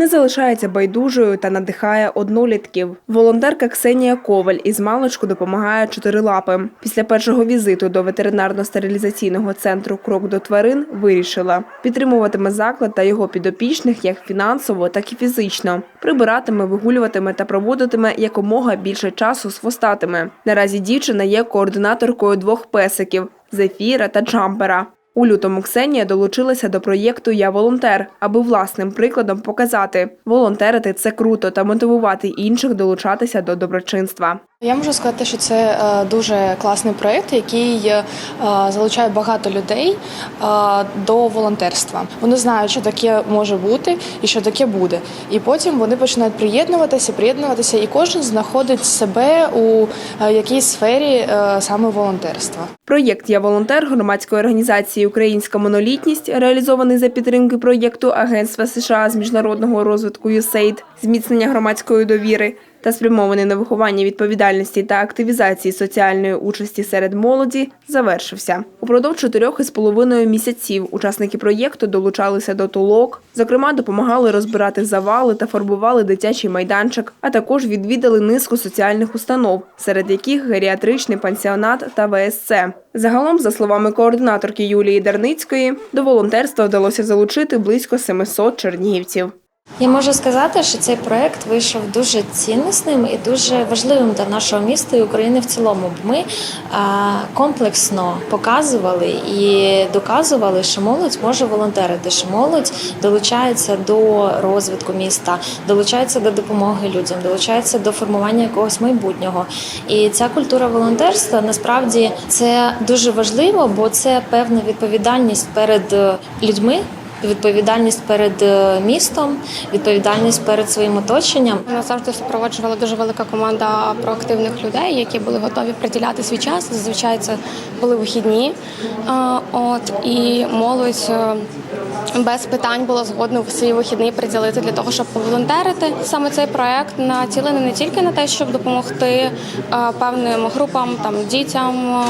Не залишається байдужою та надихає однолітків. Волонтерка Ксенія Коваль із маличку допомагає чотирилапим. Після першого візиту до ветеринарно-стерилізаційного центру Крок до тварин вирішила підтримуватиме заклад та його підопічних як фінансово, так і фізично. Прибиратиме, вигулюватиме та проводитиме якомога більше часу з хвостатими. Наразі дівчина є координаторкою двох песиків Зефіра та Джампера. У лютому Ксенія долучилася до проєкту Я волонтер, аби власним прикладом показати, волонтерити це круто та мотивувати інших долучатися до доброчинства. Я можу сказати, що це е, дуже класний проєкт, який е, залучає багато людей е, до волонтерства. Вони знають, що таке може бути і що таке буде. І потім вони починають приєднуватися, приєднуватися, і кожен знаходить себе у якійсь сфері саме волонтерства. Проєкт Я волонтер громадської організації Українська монолітність, реалізований за підтримки проєкту Агентства США з міжнародного розвитку USAID, зміцнення громадської довіри та спрямований на виховання відповідальності та активізації соціальної участі серед молоді, завершився. Упродовж чотирьох із половиною місяців учасники проєкту долучалися до толок, зокрема, допомагали розбирати завали та фарбували дитячий майданчик, а також відвідали низку соціальних установ, серед яких геріатричний пансіонат та ВСЦ. Загалом, за словами координаторки Юлії Дарницької, до волонтерства вдалося залучити близько 700 чернігівців. Я можу сказати, що цей проект вийшов дуже ціннісним і дуже важливим для нашого міста і України в цілому. Бо ми комплексно показували і доказували, що молодь може волонтерити, що молодь долучається до розвитку міста, долучається до допомоги людям, долучається до формування якогось майбутнього. І ця культура волонтерства насправді це дуже важливо, бо це певна відповідальність перед е, людьми. Відповідальність перед е, містом, відповідальність перед своїм оточенням. Нас завжди супроводжувала дуже велика команда проактивних людей, які були готові приділяти свій час. Зазвичай це були вихідні. От і молодь е, без питань була згодна в свої вихідні приділити для того, щоб поволонтерити. Саме цей проект націлений не тільки на те, щоб допомогти е, певним групам, там дітям.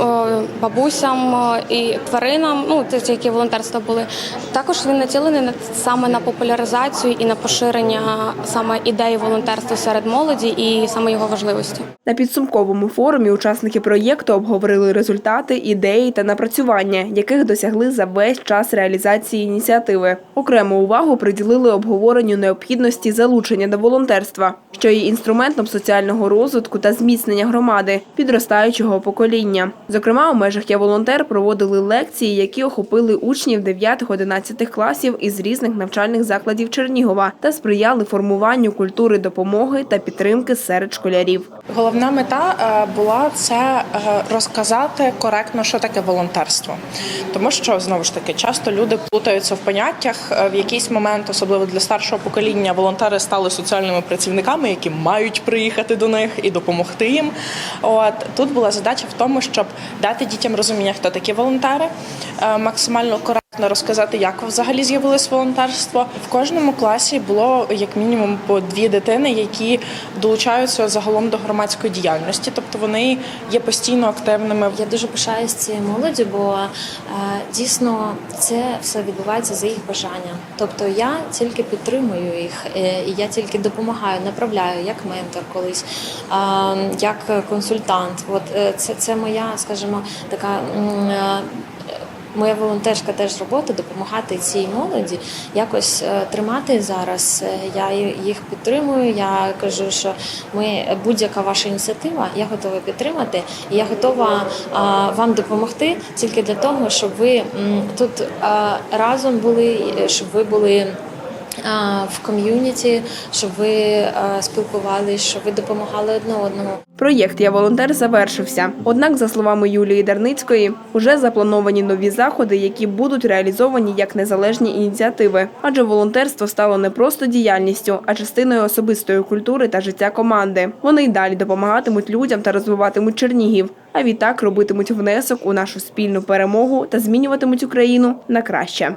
Е, Бабусям е, і тваринам, ну ті, які волонтерства були, також він націлений на саме на популяризацію і на поширення саме ідеї волонтерства серед молоді і саме його важливості. На підсумковому форумі учасники проєкту обговорили результати, ідеї та напрацювання, яких досягли за весь час реалізації ініціативи. Окрему увагу приділили обговоренню необхідності залучення до волонтерства, що є інструментом соціального розвитку та зміцнення громади, підростаючого покоління. Зокрема, у межах «Я волонтер» проводили лекції, які охопили учнів 9-11 класів із різних навчальних закладів Чернігова та сприяли формуванню культури допомоги та підтримки серед школярів. Головна мета е, була це е, розказати коректно, що таке волонтерство, тому що знову ж таки часто люди плутаються в поняттях. Е, В якийсь момент, особливо для старшого покоління, волонтери стали соціальними працівниками, які мають приїхати до них і допомогти їм. От тут була задача в тому, щоб дати дітям розуміння, хто такі волонтери, е, максимально коректно розказати, як взагалі з'явилось волонтерство. В кожному класі було як мінімум по дві дитини, які долучаються загалом до громадської діяльності, тобто вони є постійно активними. Я дуже пишаюсь цією молоді, бо е, дійсно це все відбувається за їх бажанням. Тобто я тільки підтримую їх, е, і я тільки допомагаю, направляю як ментор колись, е, як консультант. От це, це моя, скажімо, така. Моя волонтерська теж робота допомагати цій молоді якось е, тримати зараз. Е, Я їх підтримую. Я кажу, що ми будь-яка ваша ініціатива, я готова підтримати, і я готова вам допомогти тільки для того, щоб ви тут разом були, щоб ви були. В ком'юніті, щоб ви спілкувалися, щоб ви допомагали одне одному. Проєкт Я волонтер завершився. Однак, за словами Юлії Дарницької, уже заплановані нові заходи, які будуть реалізовані як незалежні ініціативи. Адже волонтерство стало не просто діяльністю, а частиною особистої культури та життя команди. Вони й далі допомагатимуть людям та розвиватимуть Чернігів. А відтак робитимуть внесок у нашу спільну перемогу та змінюватимуть Україну на краще.